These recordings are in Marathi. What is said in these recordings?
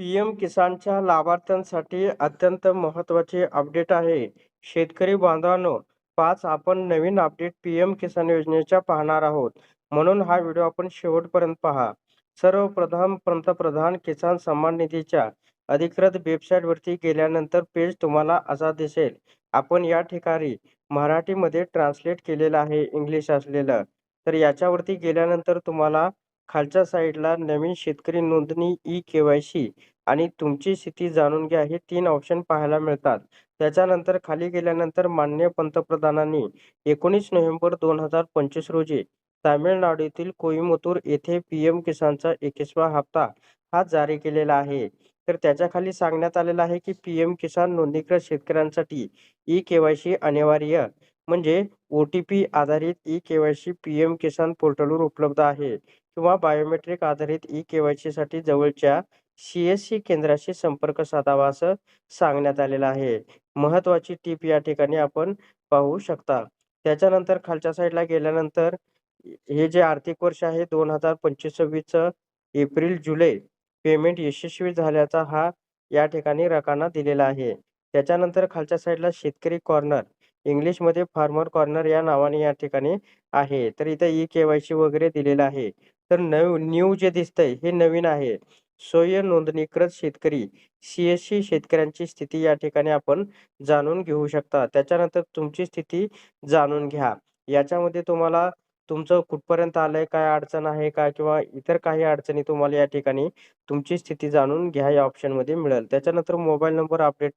पीएम किसानच्या लाभार्थ्यांसाठी अत्यंत महत्त्वाचे अपडेट आहे. शेतकरी बांधवांनो, पाच आपण नवीन अपडेट पीएम किसान योजनेच्या पाहणार आहोत. म्हणून हा व्हिडिओ आपण शेवटपर्यंत पहा. सर्वप्रथम पंतप्रधान किसान सन्मान निधीच्या अधिकृत वेबसाईटवरती गेल्यानंतर पेज तुम्हाला असा दिसेल. आपण या ठिकाणी मराठीमध्ये ट्रान्सलेट केलेलं आहे इंग्लिश असलेलं. तर याच्यावरती गेल्यानंतर तुम्हाला खालच्या साईडला नवीन शेतकरी नोंदणी ई-के-वाय-सी आणि तुमची स्थिती जाणून घ्या हे तीन ऑप्शन पाहायला मिळतात. त्याच्यानंतर खाली गेल्यानंतर मान्य पंतप्रधानांनी एकोणीस नोव्हेंबर दोन हजार पंचवीस रोजी तामिळनाडूतील कोईमतूर येथे पीएम किसानचा एकवीसवा हप्ता हा जारी केलेला आहे. तर त्याच्याखाली सांगण्यात आलेलं आहे की पीएम किसान नोंदणीकृत शेतकऱ्यांसाठी ई-के-वाय-सी अनिवार्य म्हणजे ओ-टी-पी आधारित ई-के-वाय-सी पीएम किसान पोर्टलवर उपलब्ध आहे किंवा बायोमेट्रिक आधारित ई केवायसी साठी जवळच्या सी-एस-सी केंद्राशी संपर्क साधावा असं सांगण्यात आलेलं आहे. महत्त्वाची टीप या ठिकाणी आपण पाहू शकता. त्याच्यानंतर खालच्या साईडला गेल्यानंतर हे जे आर्थिक वर्ष आहे दोन हजार पंचवीस-सव्वीसचं एप्रिल-जुलै पेमेंट यशस्वी झाल्याचा हा या ठिकाणी रकाना दिलेला आहे. त्याच्यानंतर खालच्या साईडला शेतकरी कॉर्नर इंग्लिशमध्ये फार्मर कॉर्नर या नावाने या ठिकाणी आहे. तर इथं ई-के-वाय-सी वगैरे दिलेलं आहे. तर नव न्यू जे दिसतंय हे नवीन आहे. सोय नोंदणीकृत शेतकरी सीएससी शेतकऱ्यांची स्थिती या ठिकाणी आपण जाणून घेऊ शकता. त्याच्यानंतर तुमची स्थिती जाणून घ्या. याच्यामध्ये तुम्हाला तुमचं कुठपर्यंत आलंय, काय अडचण आहे का किंवा इतर काही अडचणी तुम्हाला या ठिकाणी तुमची स्थिती जाणून घ्या या ऑप्शनमध्ये मिळेल. त्याच्यानंतर मोबाईल नंबर अपडेट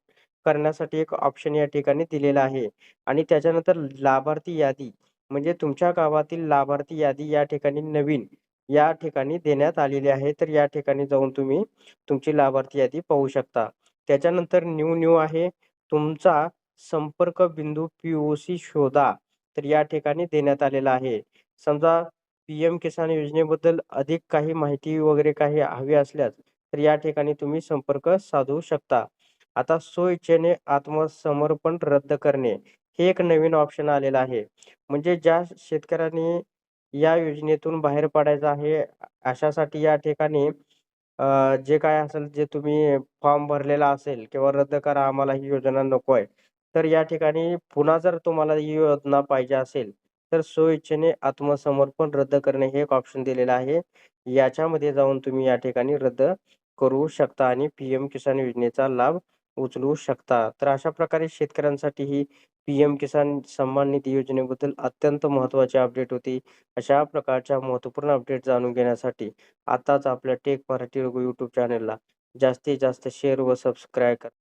करण्यासाठी एक ऑप्शन या ठिकाणी दिलेला आहे आणि त्याच्यानंतर लाभार्थी यादी म्हणजे तुमच्या गावातील लाभार्थी यादी या ठिकाणी नवीन या ठिकाणी देण्यात आलेली आहे. तर या ठिकाणी जाऊन तुम्ही तुमची लाभार्थी यादी पाहू शकता. त्याच्यानंतर न्यू न्यू आहे तुमचा संपर्क बिंदू पी-ओ-सी शोधा. तर या ठिकाणी देण्यात आलेला आहे. समजा पीएम किसान योजनेबद्दल अधिक काही माहिती वगैरे काही हवी असल्यास तर या ठिकाणी तुम्ही संपर्क साधू शकता. आता स्वइच्छेने आत्मसमर्पण रद्द करणे हे एक नवीन ऑप्शन आलेलं आहे. म्हणजे ज्या शेतकऱ्यांनी या योजनेतून बाहेर पडायचं आहे अशासाठी या ठिकाणी जे काय असेल जे तुम्ही फॉर्म भरलेला असेल किंवा रद्द करा आम्हाला ही योजना नको आहे. तर या ठिकाणी पुन्हा जर तुम्हाला ही योजना पाहिजे असेल तर स्वइच्छेने आत्मसमर्पण रद्द करणे हे एक ऑप्शन दिलेलं आहे. याच्यामध्ये जाऊन तुम्ही या ठिकाणी रद्द करू शकता आणि पीएम किसान योजनेचा लाभ उचलू शकता. तर अशा प्रकारे शेतकऱ्यांसाठी ही पीएम किसान सन्मान निधी योजनेबद्दल अत्यंत महत्त्वाची अपडेट होती. अशा प्रकारच्या महत्त्वपूर्ण अपडेट जाणून घेण्यासाठी आताच आपल्या टेक मराठी रघु यूट्यूब चॅनलला जास्तीत जास्त शेअर व सबस्क्राईब करा.